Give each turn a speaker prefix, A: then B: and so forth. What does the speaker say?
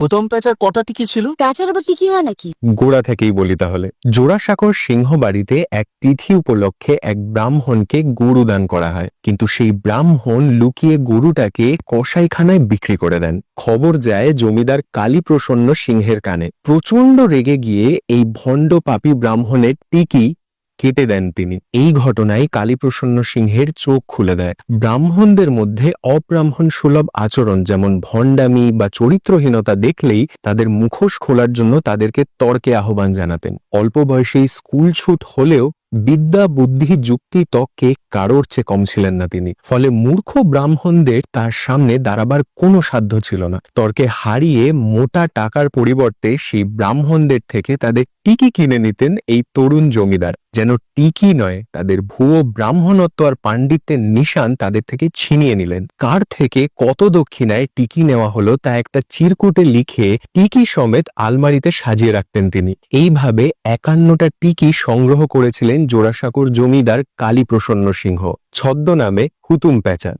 A: প্রথম প্যাচার কটা টিকি ছিল?
B: প্যাঁচার আবার টিকি হয় নাকি?
C: গোড়া থেকেই বলি তাহলে। জোড়াসাঁকোর সিংহ বাড়িতে এক তিথি উপলক্ষে এক ব্রাহ্মণকে গরু দান করা হয়। কিন্তু সেই ব্রাহ্মণ লুকিয়ে গরুটাকে কসাইখানায় বিক্রি করে দেন। খবর যায় জমিদার কালীপ্রসন্ন সিংহের কানে। প্রচণ্ড রেগে গিয়ে এই ভণ্ড পাপী ব্রাহ্মণের টিকি কেটে দেন তিনি। এই ঘটনায় কালীপ্রসন্ন সিংহের চোখ খুলে দেয়। ব্রাহ্মণদের মধ্যে অব্রাহ্মণ সুলভ আচরণ যেমন ভণ্ডামি বা চরিত্রহীনতা দেখলেই তাদের মুখোশ খোলার জন্য তাদেরকে তর্কে আহ্বান জানাতেন। অল্প বয়সেই স্কুল ছুট হলেও বিদ্যা, বুদ্ধি, যুক্তি তককে কারোর চেয়ে কম ছিলেন না তিনি। ফলে মূর্খ ব্রাহ্মণদের তার সামনে দাঁড়াবার কোনো সাধ্য ছিল না। তর্কে হারিয়ে মোটা টাকার পরিবর্তে সেই ব্রাহ্মণদের থেকে তাদের টিকি কিনে নিতেন এই তরুণ জমিদার। যেন টিকি নয়, তাদের ভুয়ো ব্রাহ্মণত্ব আর পাণ্ডিত্যের নিশান তাদের থেকে ছিনিয়ে নিলেন। কার থেকে কত দক্ষিণায় টিকি নেওয়া হলো তা একটা চিরকুটে লিখে টিকি সমেত আলমারিতে সাজিয়ে রাখতেন তিনি। এইভাবে একান্নটা টিকি সংগ্রহ করেছিলেন জোড়াসাঁকোর জমিদার কালীপ্রসন্ন সিংহ। ছদ্মনামে হুতুম প্যাঁচা